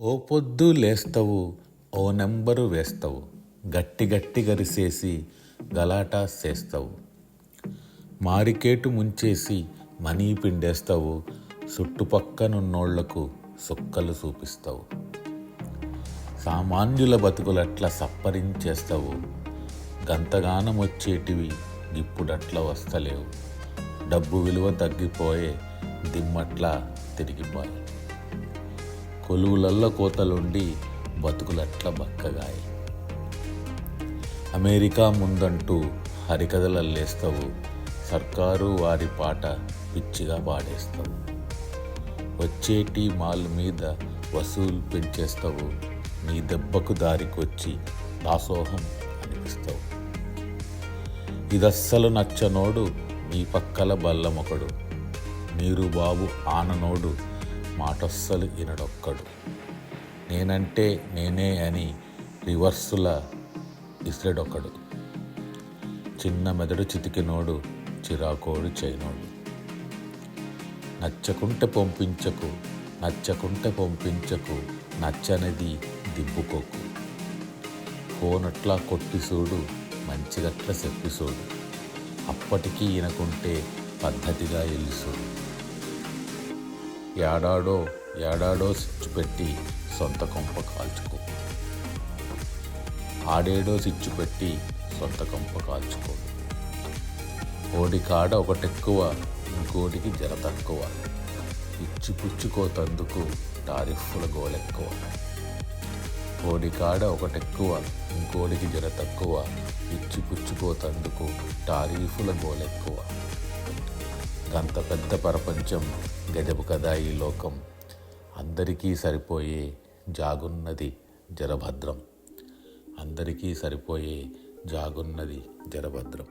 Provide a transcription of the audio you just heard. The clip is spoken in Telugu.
ఓ పొద్దు లేస్తవు ఓ నెంబరు వేస్తవు. గట్టి గట్టి గరిసేసి గలాటా చేస్తావు. మారికేటు ముంచేసి మనీ పిండేస్తావు చుట్టుపక్కనున్నోళ్ళకు సుక్కలు చూపిస్తావు సామాన్యుల బతుకులట్లా సప్పరించేస్తావు. గంతగానం వచ్చేటివి ఇప్పుడట్లా వస్తలేవు. డబ్బు విలువ తగ్గిపోయే దిమ్మట్లా తిరిగిపోయాయి. కొలువులల్ల కోతలుండి బతుకులట్ల బక్కగాయి అమెరికా ముందంటూ హరికథలల్లేస్తావు సర్కారు వారి పాట పిచ్చిగా పాడేస్తావు. వచ్చేటి మాల్ మీద వసూలు పెంచేస్తావు. నీ దెబ్బకు దారికొచ్చి దాసోహం అనిపిస్తావు. ఇదస్సలు నచ్చనోడు నీ పక్కల బల్లమొకడు. నీరు బాబు ఆననోడు మాటస్సలు ఇనడొక్కడు. నేనంటే నేనే అని రివర్సుల ఇసిరెడొకడు చిన్న మెదడు చితికినోడు చిరాకోడు చైనోడు నచ్చకుంటే పంపించకు నచ్చకుంటే పంపించకు నచ్చనిది దిబ్బుకోకు ఫోనట్లా కొట్టి చూడు మంచిగట్ల చెప్పి చూడు అప్పటికీ ఈయనకుంటే పద్ధతిగా ఎలుసుడు ఏడాడో ఏడాడో సిచ్చు పెట్టి సొంత కొంప కాల్చుకో. ఆడేడో సిచ్చు పెట్టి సొంత కొంప కాల్చుకో. కోడి కాడ ఒకటెక్కువ ఇంకోటికి జర తక్కువ. ఇచ్చి పుచ్చుకోతందుకు టారిఫ్ల గోలెక్కువ. కోడి కాడ ఒకటెక్కువ ఇంకోటికి జర తక్కువ ఇచ్చి పుచ్చుకోతందుకు టారీఫుల గోలెక్కువ. అంత పెద్ద ప్రపంచం గజపు కదా ఈ లోకం. అందరికీ సరిపోయే జాగున్నది జరభద్రం. అందరికీ సరిపోయే జాగున్నది జరభద్రం.